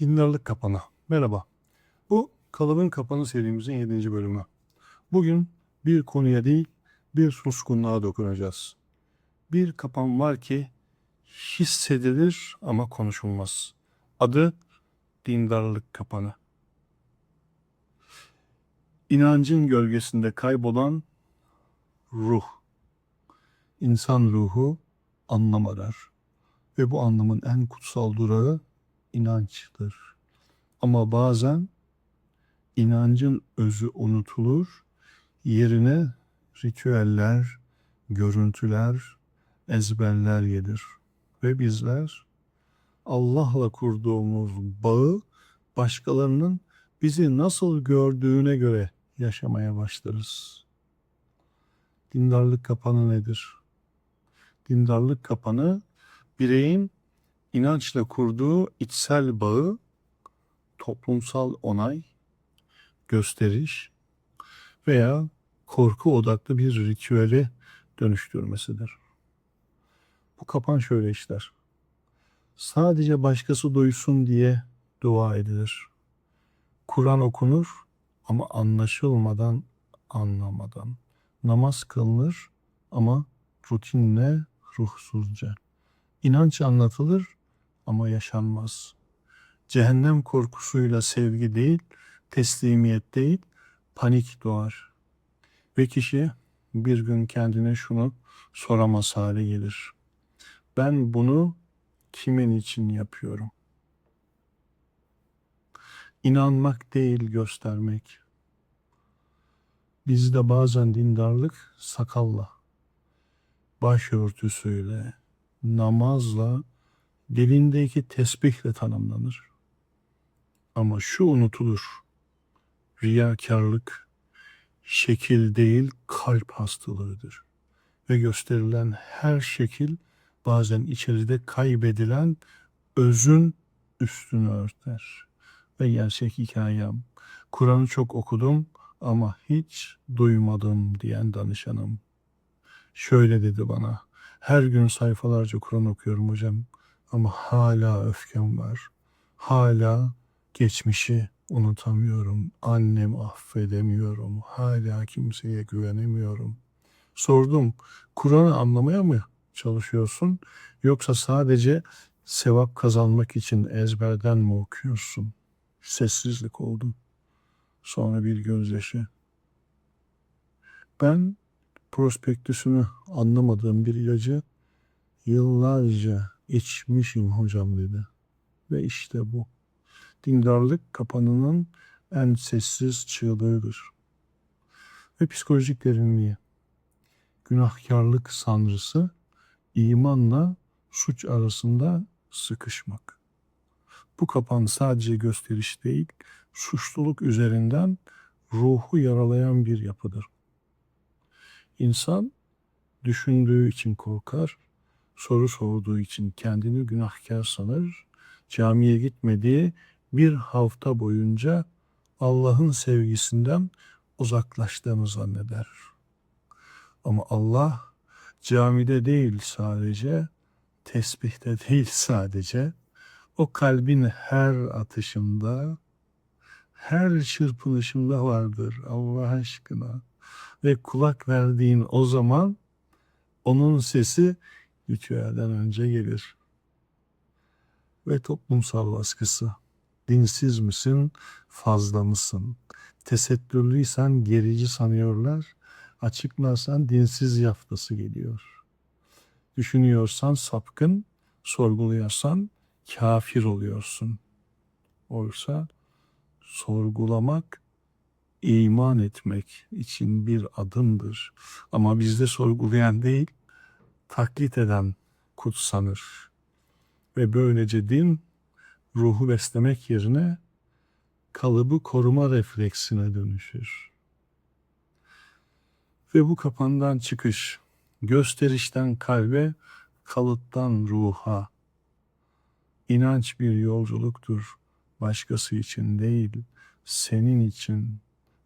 Dindarlık Kapanı. Merhaba. Bu Kalıbın Kapanı serimizin 7. bölümü. Bugün bir konuya değil, bir suskunluğa dokunacağız. Bir kapan var ki hissedilir ama konuşulmaz. Adı Dindarlık Kapanı. İnancın gölgesinde kaybolan ruh. İnsan ruhu anlam arar ve bu anlamın en kutsal durağı inançtır. Ama bazen inancın özü unutulur, yerine ritüeller, görüntüler, ezberler gelir. Ve bizler Allah'la kurduğumuz bağı başkalarının bizi nasıl gördüğüne göre yaşamaya başlarız. Dindarlık kapanı nedir? Dindarlık kapanı bireyin inançla kurduğu içsel bağı toplumsal onay, gösteriş veya korku odaklı bir ritüele dönüştürmesidir. Bu kapan şöyle işler. Sadece başkası duysun diye dua edilir. Kur'an okunur ama anlaşılmadan, anlamadan. Namaz kılınır ama rutinle, ruhsuzca. İnanç anlatılır ama yaşanmaz. Cehennem korkusuyla sevgi değil, teslimiyet değil, panik doğar. Ve kişi bir gün kendine şunu soramaz hale gelir. Ben bunu kimin için yapıyorum? İnanmak değil göstermek. Bizde bazen dindarlık sakalla, başörtüsüyle, namazla, dilindeki tesbihle tanımlanır. Ama şu unutulur. Riyakarlık şekil değil kalp hastalığıdır. Ve gösterilen her şekil bazen içeride kaybedilen özün üstünü örter. Ve gerçek hikayem. Kur'an'ı çok okudum ama hiç duymadım diyen danışanım. Şöyle dedi bana. Her gün sayfalarca Kur'an okuyorum hocam ama hala öfkem var. Hala geçmişi unutamıyorum. Annem affedemiyorum. Hala kimseye güvenemiyorum. Sordum. Kur'an'ı anlamaya mı çalışıyorsun yoksa sadece sevap kazanmak için ezberden mi okuyorsun? Sessizlik oldu. Sonra bir gözyaşı. Ben prospektüsünü anlamadığım bir ilacı yıllarca içmişim hocam dedi. Ve işte bu. Dindarlık kapanının en sessiz çığlığıdır. Ve psikolojik derinliği. Günahkarlık sanrısı imanla suç arasında sıkışmak. Bu kapan sadece gösteriş değil, suçluluk üzerinden ruhu yaralayan bir yapıdır. İnsan düşündüğü için korkar, soru sorduğu için kendini günahkar sanır, camiye gitmediği bir hafta boyunca Allah'ın sevgisinden uzaklaştığını zanneder. Ama Allah camide değil sadece, tesbihte değil sadece, o kalbin her atışında, her çırpınışında vardır Allah aşkına. Ve kulak verdiğin o zaman onun sesi ritüelden önce gelir. Ve toplumsal baskısı. Dinsiz misin, fazla mısın? Tesettürlüysen gerici sanıyorlar. Açıklarsan dinsiz yaftası geliyor. Düşünüyorsan sapkın, sorguluyorsan kafir oluyorsun. Oysa sorgulamak iman etmek için bir adımdır. Ama bizde sorgulayan değil, taklit eden kutsanır. Ve böylece din ruhu beslemek yerine kalıbı koruma refleksine dönüşür. Ve bu kapandan çıkış, gösterişten kalbe, kalıttan ruha. İnanç bir yolculuktur, başkası için değil, senin için.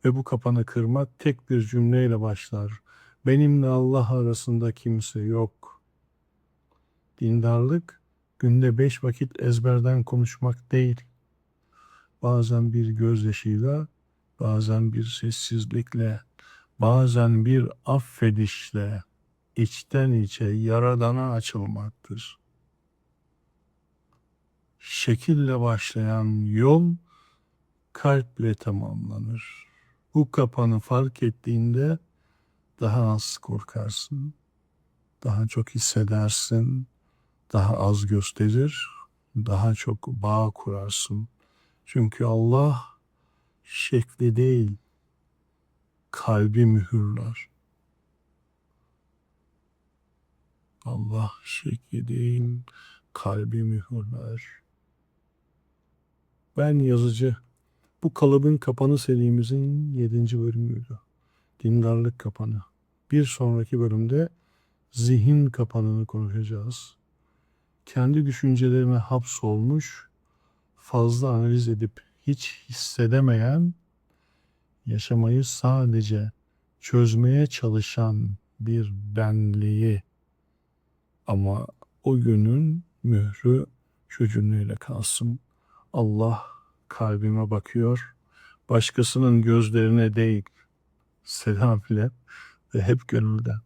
Ve bu kapanı kırmak tek bir cümleyle başlar. Benimle Allah arasında kimse yok. Dindarlık günde beş vakit ezberden konuşmak değil. bazen bir gözyaşıyla, bazen bir sessizlikle, bazen bir affedişle içten içe yaradana açılmaktır. Şekille başlayan yol kalple tamamlanır. Bu kapanı fark ettiğinde daha az korkarsın, daha çok hissedersin, daha az gösterir, daha çok bağ kurarsın. Çünkü Allah şekli değil, kalbi mühürler. Allah şekli değil, kalbi mühürler. Ben yazıcı. Bu kalıbın kapanı serimizin yedinci bölümüydü. Dindarlık kapanı. Bir sonraki bölümde zihin kapanını konuşacağız. Kendi düşüncelerine hapsolmuş, fazla analiz edip hiç hissedemeyen, yaşamayı sadece çözmeye çalışan bir benliği ama o günün mührü şu cümleyle kalsın. Allah kalbime bakıyor, başkasının gözlerine değil. Selam ile ve hep gönülden.